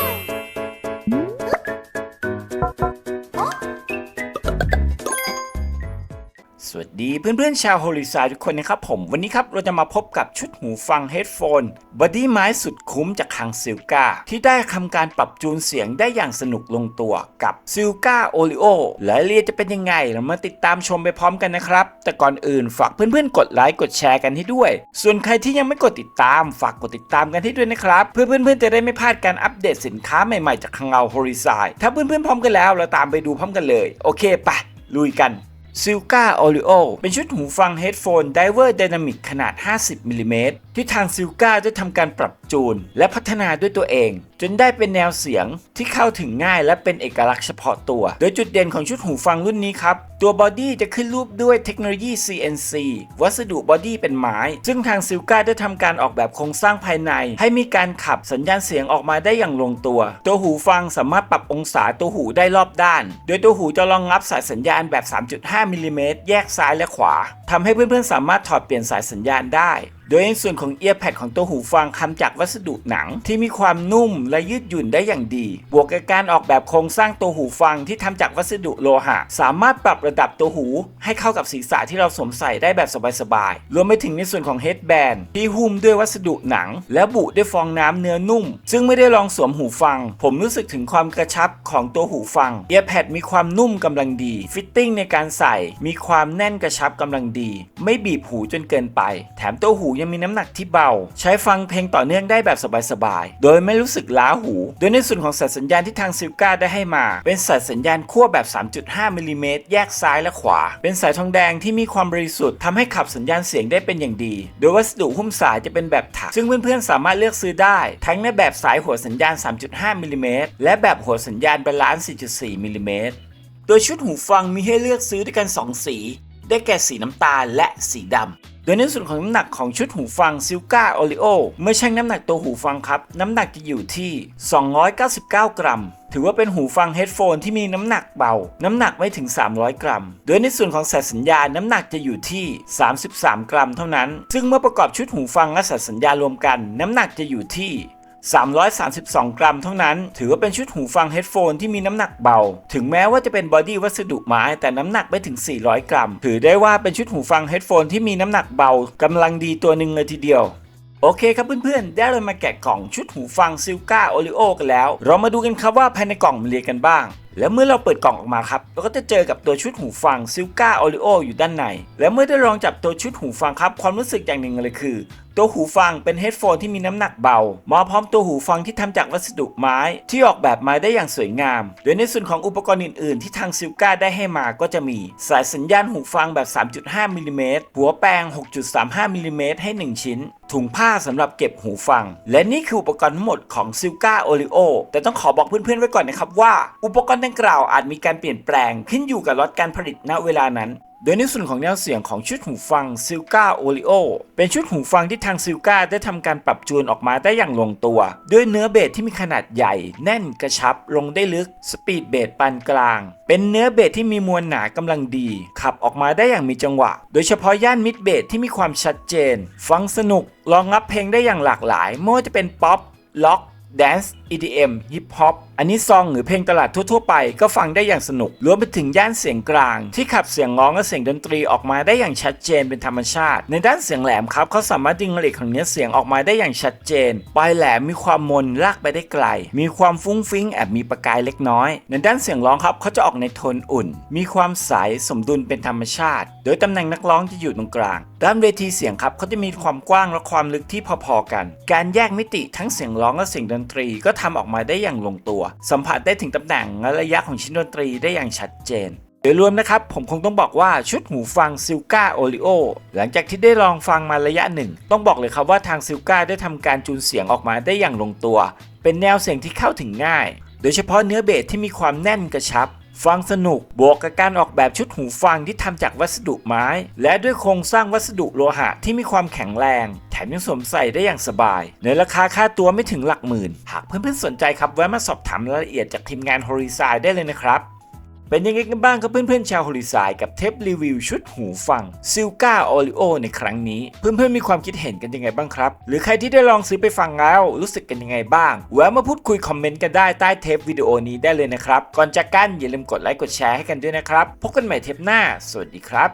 Yeah! สวัสดีเพื่อนๆชาวโฮลิซาทุกคนนะครับผม วันนี้ครับเราจะมาพบกับชุดหูฟังเฮดโฟนบอดี้ไม้สุดคุ้มจากคังซิลกาที่ได้ทำการปรับจูนเสียงได้อย่างสนุกลงตัวกับซิลกาโอริโอรายละเอียดจะเป็นยังไง เรามาติดตามชมไปพร้อมกันนะครับ แต่ก่อนอื่นฝากเพื่อนๆ กดไลค์กดแชร์กันให้ด้วย ส่วนใครที่ยังไม่กดติดตามฝากกดติดตามกันให้ด้วยนะครับ เพื่อเพื่อนๆจะได้ไม่พลาดการอัปเดตสินค้าใหม่ๆจากคังเงาโฮลิซาถ้าเพื่อนๆพร้อมกันแล้วเราตามไปดูพร้อมกันเลย โอเคไปลุยกัน ซิลกาโอริโอเป็นชุดหูฟังเฮดโฟนไดเวอร์ไดนามิกขนาด 50มิลลิเมตรที่ทางซิลกาได้ทำการปรับจูน และพัฒนาด้วยตัวเอง จนได้เป็นแนวเสียงที่เข้าถึงง่ายและเป็นเอกลักษณ์เฉพาะตัว โดยจุดเด่นของชุดหูฟังรุ่นนี้ครับ ตัวบอดี้จะขึ้นรูปด้วยเทคโนโลยี CNC วัสดุบอดี้เป็นไม้ ซึ่งทางซิลกาได้ทำการออกแบบโครงสร้างภายใน ให้มีการขับสัญญาณเสียงออกมาได้อย่างลงตัว ตัวหูฟังสามารถปรับองศาตัวหูได้รอบด้าน โดยตัวหูจะรองรับสายสัญญาณแบบ 3.5มิลลิเมตรแยกซ้ายและขวา ทำให้เพื่อนๆ สามารถถอดเปลี่ยนสายสัญญาณได้ โดยในส่วนของเอียร์แพดของตัวหูฟังทำจากวัสดุหนังที่มีความนุ่มและยืดหยุ่นได้อย่างดี บวกกับการออกแบบโครงสร้างตัวหูฟังที่ทำจากวัสดุโลหะ สามารถปรับระดับตัวหู ให้เข้ากับศีรษะที่เราสวมใส่ได้แบบสบายๆ รวมไปถึงในส่วนของเฮดแบนที่หุ้มด้วยวัสดุหนัง และบุด้วยฟองน้ำเนื้อนุ่ม ซึ่งไม่ได้ลองสวมหูฟัง ผมรู้สึกถึงความกระชับของตัวหูฟังเอียร์แพดมีความนุ่มกำลังดี ฟิตติ้งในการใส่ มีความแน่นกระชับกำลังดีไม่บีบหูจนเกินไป แถมตัวหูยังมีน้ำหนักที่เบา ใช้ฟังเพลงต่อเนื่องได้แบบสบายๆ โดยไม่รู้สึกล้าหู โดยในส่วนของสายสัญญาณที่ทางซิลกาได้ให้มา เป็นสายสัญญาณขั้วแบบ 3.5มิลลิเมตรแยกซ้ายและขวา เป็นสายทองแดงที่มีความบริสุทธิ์ทำให้ขับสัญญาณเสียงได้เป็นอย่างดี โดยวัสดุหุ้มสายจะเป็นแบบถัก ซึ่งเพื่อนๆสามารถเลือกซื้อได้ ทั้งในแบบสายหัวสัญญาณ 3.5มิลลิเมตรและแบบหัวสัญญาณบาลานซ์4.4มิลลิเมตรโดยชุดหูฟังมีให้เลือกซื้อด้วยกัน 2 สี ได้แก่สีน้ำตาลและสีดำ โดยในส่วนของน้ำหนักของชุดหูฟังซิลกาโอริโอเมื่อชั่งน้ำหนักตัวหูฟังครับ น้ำหนักจะอยู่ที่ 299 กรัม ถือว่าเป็นหูฟังเฮดโฟนที่มีน้ำหนักเบา น้ำหนักไม่ถึง 300 กรัม โดยในส่วนของสายสัญญาณน้ำหนักจะอยู่ที่ 33 กรัมเท่านั้น ซึ่งเมื่อประกอบชุดหูฟังและสายสัญญาณรวมกัน น้ำหนักจะอยู่ที่ 332 กรัมเท่านั้น ถือว่าเป็นชุดหูฟังเฮดโฟนที่มีน้ำหนักเบา ถึงแม้ว่าจะเป็นบอดี้วัสดุไม้แต่น้ำหนักไม่ถึง 400 กรัม ถือได้ว่าเป็นชุดหูฟังเฮดโฟนที่มีน้ำหนักเบากำลังดีตัวหนึ่งเลยทีเดียวโอเคครับเพื่อนๆ ได้เลยมาแกะกล่องชุดหูฟังซิลกาโอริโอกันแล้ว เรามาดูกันครับว่าภายในกล่องมีอะไรกันบ้าง แล้วเมื่อเราเปิดกล่องออกมาครับเราก็จะเจอกับตัวชุดหูฟังซิลกาโอริโออยู่ด้านใน และเมื่อได้ลองจับตัวชุดหูฟังครับความรู้สึกอย่างหนึ่งเลยคือ ตัวหูฟังเป็นเฮดโฟนที่มีน้ำหนักเบามาพร้อมตัวหูฟังที่ทำจากวัสดุไม้ ที่ออกแบบมาได้อย่างสวยงาม โดยในส่วนของอุปกรณ์อื่นๆ ที่ทางซิลกาได้ให้มาก็จะมี สายสัญญาณหูฟังแบบ 3.5มิลลิเมตรหัวแปลง 6.35มิลลิเมตรให้ 1 ชิ้น ถุงผ้าสำหรับเก็บหูฟัง และนี่คืออุปกรณ์ทั้งหมดของซิลกาโอริโอแต่ต้องขอบอกเพื่อนๆไว้ก่อนนะครับว่า อุปกรณ์ดังกล่าวอาจมีการเปลี่ยนแปลงขึ้นอยู่กับล็อตการผลิตณเวลานั้น โดยในส่วนของแนวเสียงของชุดหูฟัง s i l k a o l i o เป็นชุดหูฟังที่ทาง s i l k a ได้ทำการปรับจูนออกมาได้อย่างลงตัว ด้วยเนื้อเบสที่มีขนาดใหญ่ แน่นกระชับลงได้ลึก สปีดเบสปานกลาง เป็นเนื้อเบสที่มีมวลหนากำลังดี ขับออกมาได้อย่างมีจังหวะ โดยเฉพาะย่านมิดเบสที่มีความชัดเจน ฟังสนุกรองรับเพลงได้อย่างหลากหลายไม่ว่าจะเป็นป๊อปล็อก แดนซ์ EDM ฮิปฮอปอันนี้ซองหรือเพลงตลาดทั่วๆไปก็ฟังได้อย่างสนุก รวมไปถึงย่านเสียงกลาง ที่ขับเสียงร้องและเสียงดนตรีออกมาได้อย่างชัดเจนเป็นธรรมชาติ ในด้านเสียงแหลมครับเขาสามารถดึงเรทของเนื้อเสียงออกมาได้อย่างชัดเจน ปลายแหลมมีความมนลากไปได้ไกล มีความฟุ้งฟิ้งแอบมีประกายเล็กน้อย ในด้านเสียงร้องครับเขาจะออกในโทนอุ่น มีความใสสมดุลเป็นธรรมชาติ โดยตำแหน่งนักร้องจะอยู่ตรงกลาง ด้านเวทีเสียงครับเขาจะมีความกว้างและความลึกที่พอๆกัน การแยกมิติทั้งเสียงร้องและเสียงดนตรีก็ทำออกมาได้อย่างลงตัว สัมผัสได้ถึงตำแหน่งและระยะของชิ้นดนตรีได้อย่างชัดเจนโดยรวมนะครับ ผมคงต้องบอกว่าชุดหูฟังซิลกาโอริโอหลังจากที่ได้ลองฟังมาระยะหนึ่ง ต้องบอกเลยครับว่าทางซิลกาได้ทำการจูนเสียงออกมาได้อย่างลงตัว เป็นแนวเสียงที่เข้าถึงง่าย โดยเฉพาะเนื้อเบสที่มีความแน่นกระชับ ฟังสนุก บวกกับการออกแบบชุดหูฟังที่ทำจากวัสดุไม้ และด้วยโครงสร้างวัสดุโลหะที่มีความแข็งแรง แถมยังสวมใส่ได้อย่างสบาย ในราคาค่าตัวไม่ถึงหลักหมื่น หากเพื่อนๆสนใจครับแวะมาสอบถามรายละเอียดจากทีมงาน h o r i z o n ได้เลยนะครับ เป็นยังไงกันบ้างครับเพื่อนๆชาวฮอลิซายกับเทปรีวิวชุดหูฟังซิลกาโอริโอในครั้งนี้ เพื่อนๆมีความคิดเห็นกันยังไงบ้างครับ หรือใครที่ได้ลองซื้อไปฟังแล้ว รู้สึกกันยังไงบ้างแวะมาพูดคุยคอมเมนต์กันได้ใต้เทปวิดีโอนี้ได้เลยนะครับ ก่อนจากกันอย่าลืมกดไลค์กดแชร์ให้กันด้วยนะครับพบกันใหม่เทปหน้า สวัสดีครับ